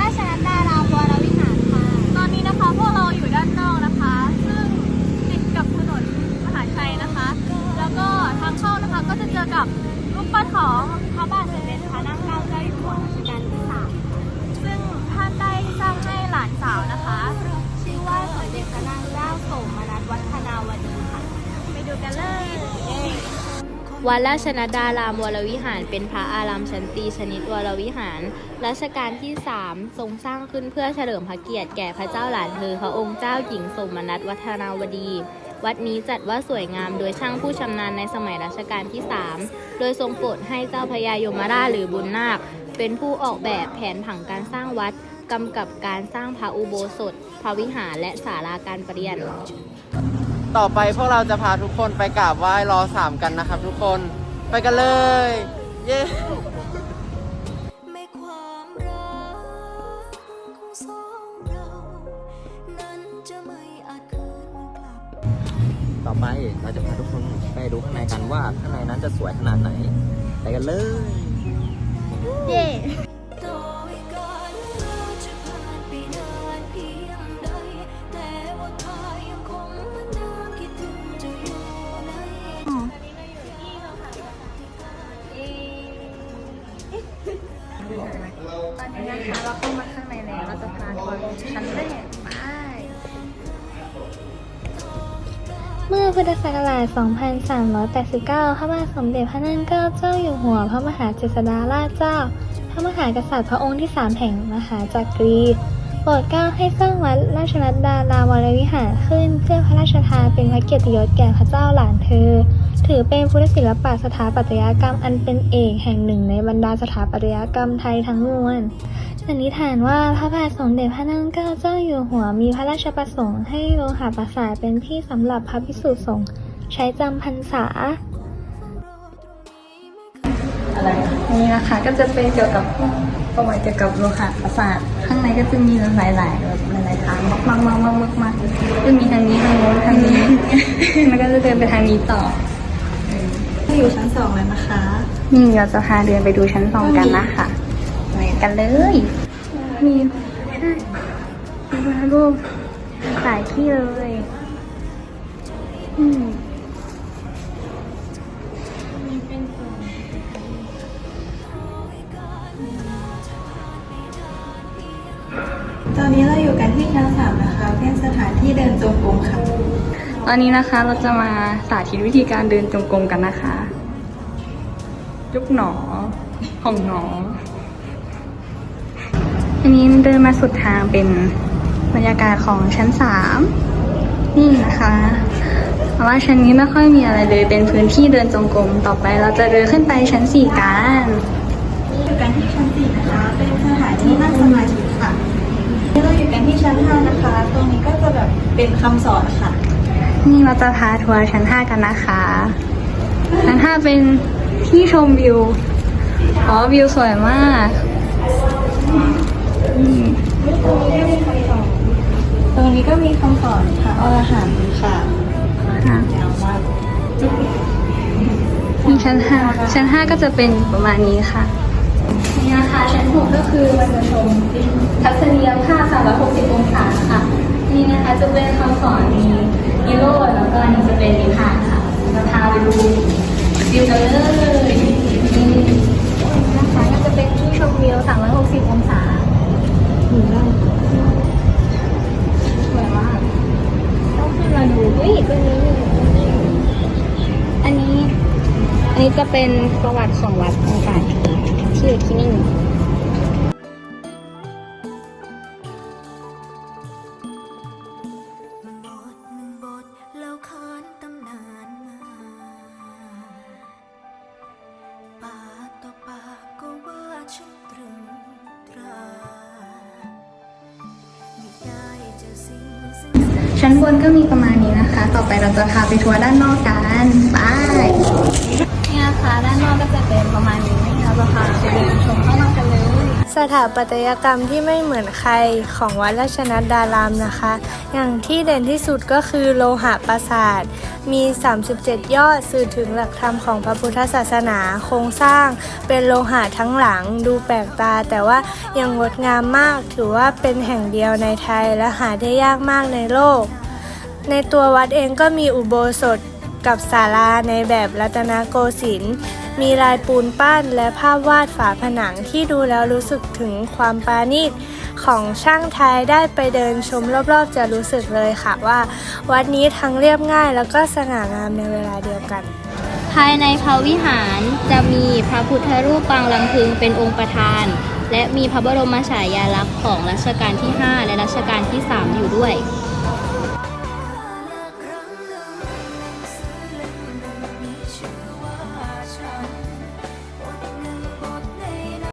ราชนันดาราวรวิหารค่ะ ตอนนี้นะคะพวกเราอยู่ด้านนอกนะคะ ซึ่งติดกับถนนมหาชัยนะคะ แล้วก็ทางเข้านะคะก็จะเจอกับรูปปั้นของพระบาทสมเด็จพระนั่งเกล้าเจ้าอยู่หัวรัชกาลที่สามซึ่งท่านได้สร้างให้หลานสาวนะคะ ชื่อว่าสมเด็จพระนั่งเกล้าโสมนัสวัฒนาวดีค่ะ ไปดูกันเลย วัดราชนดารามวรวิหาร เป็นพระอารามชั้นตีชนิดวรวิหาร รัชกาลที่ 3 ทรงสร้างขึ้นเพื่อเฉลิมพระเกียรติแก่พระเจ้าหลานเธอพระองค์เจ้าหญิงสมนัตวัฒนาวดี วัดนี้จัดว่าสวยงามโดยช่างผู้ชำนาญในสมัยรัชกาลที่ 3 โดยทรงโปรดให้เจ้าพระยายมราชหรือบุญนาค เป็นผู้ออกแบบแผนผังการสร้างวัดกำกับการสร้างพระอุโบสถ พระวิหารและศาลาการประเรียน ต่อไปพวกเราจะพาทุกคนไปกราบไหว้รอสามกันนะครับทุกคนไปกันเลย เย้ไม่ความรักของสองเรานั้นจะไม่อาจคืนกลับต่อไปเราจะพาทุกคนไปดูข้างในกันว่าข้างในนั้นจะสวยขนาดไหน ไปกันเลย เย้โดย ตอนนี้นะคะเราเข้ามาข้างในแล้วเราจะพาทัวร์ชั้นแรกไปเมื่อพุทธศักราช 2389 พระบาทสมเด็จพระนั่งเกล้าเจ้าอยู่หัว พระมหาเจษฎาราชเจ้า พระมหากษัตริย์พระองค์ที่สามแห่งมหาจักรีโปรดเกล้าให้สร้างวัดราชนัดดารามวรวิหารขึ้น เพื่อพระราชทานเป็นพระเกียรติยศแก่พระเจ้าหลานเธอ ถือเป็นพุทธศิลปะสถาปัตยกรรมอันเป็นเอกแห่งหนึ่งในบรรดาสถาปัตยกรรมไทยทั้งมวลสันนิษฐานว่าพระบาทสมเด็จพระนั่งเกล้าเจ้าอยู่หัวมีพระราชประสงค์ให้โลหะประสาทเป็นที่สำหรับพระภิกษุสงฆ์ใช้จำพรรษาอะไรนี่นะคะก็จะเป็นเกี่ยวกับประวัติเกี่ยวกับโลหะประสาทข้างในก็จะมีหลายๆแบบหลายๆทางมากมากมากมากมากจะมีทางนี้ทางโน้นทางนี้แล้วก็จะเดินไปทางนี้ต่อ อยู่ชั้นสองแล้วนะคะนี่เราจะพาเดินไปดูชั้นสองกันนะคะไปกันเลย มีใช่มีพระพุทธรูปหลายที่เลยอืมตอนนี้เราอยู่กันที่ชั้นสามนะคะเป็นสถานที่เดินจงกรมค่ะ ตอนนี้นะคะเราจะมาสาธิตวิธีการเดินจงกรมกันนะคะ ยุบหนอของหนอ อันนี้เดินมาสุดทางเป็นบรรยากาศของชั้นสามนี่นะคะแต่ว่าชั้นนี้ไม่ค่อยมีอะไรเลย เป็นพื้นที่เดินจงกรมต่อไปเราจะเดินขึ้นไปชั้นสี่กันอยู่กันที่ชั้นสี่นะคะ เป็นสถานที่นั่งสมาธิค่ะนี่เราอยู่กันที่ชั้นห้านะคะ ตรงนี้ก็จะแบบเป็นคำสอนค่ะ นี่เราจะพาทัวร์ชั้นห้ากันนะคะชั้นห้าเป็น ที่ชมวิว อ๋อ วิวสวยมากอืมตรงนี้ก็มีคำสอนค่ะอรหันต์ค่ะค่ะยาวมากนี่ชั้นห้าชั้นห้าก็จะเป็นประมาณนี้ค่ะนี่นะคะชั้นหกก็คือมันจะชมทัศนียภาพ360องศาค่ะ นี่นะคะจะเป็นคำสอนมีนิโรธแล้วก็อันนี้จะเป็นนิพพานค่ะ นี้จะเป็นประวัติของวัดต่างๆที่อยู่ที่นี่ ชั้นบนก็มีประมาณนี้นะคะ ต่อไปเราจะพาไปทัวร์ด้านนอกกันไปนี่นะคะด้านนอกก็จะเป็นประมาณนี้เราจะพาไปดูชมข้างนอกกัน ถาปัตยกรรมที่ไม่เหมือนใครของวัดราชนัดดารามนะคะ อย่างที่เด่นที่สุดก็คือโลหะปราสาท มี 37 ยอดสื่อถึงหลักธรรมของพระพุทธศาสนาโครงสร้าง เป็นโลหะทั้งหลังดูแปลกตา แต่ว่ายังงดงามมากถือว่าเป็นแห่งเดียวในไทยและหาได้ยากมากในโลก ในตัววัดเองก็มีอุโบสถ กับศาลาในแบบรัตนโกสินทร์มีลายปูนปั้นและภาพวาดฝาผนังที่ดูแล้วรู้สึกถึงความปราณีตของช่างไทยได้ไปเดินชมรอบๆ จะรู้สึกเลยค่ะว่า วัดนี้ทั้งเรียบง่ายแล้วก็สง่างามในเวลาเดียวกัน ภายในพระวิหารจะมีพระพุทธรูปปางลำพึงเป็นองค์ประธาน และมีพระบรมฉายาลักษณ์ของรัชกาลที่ 5 และรัชกาลที่ 3 อยู่ด้วย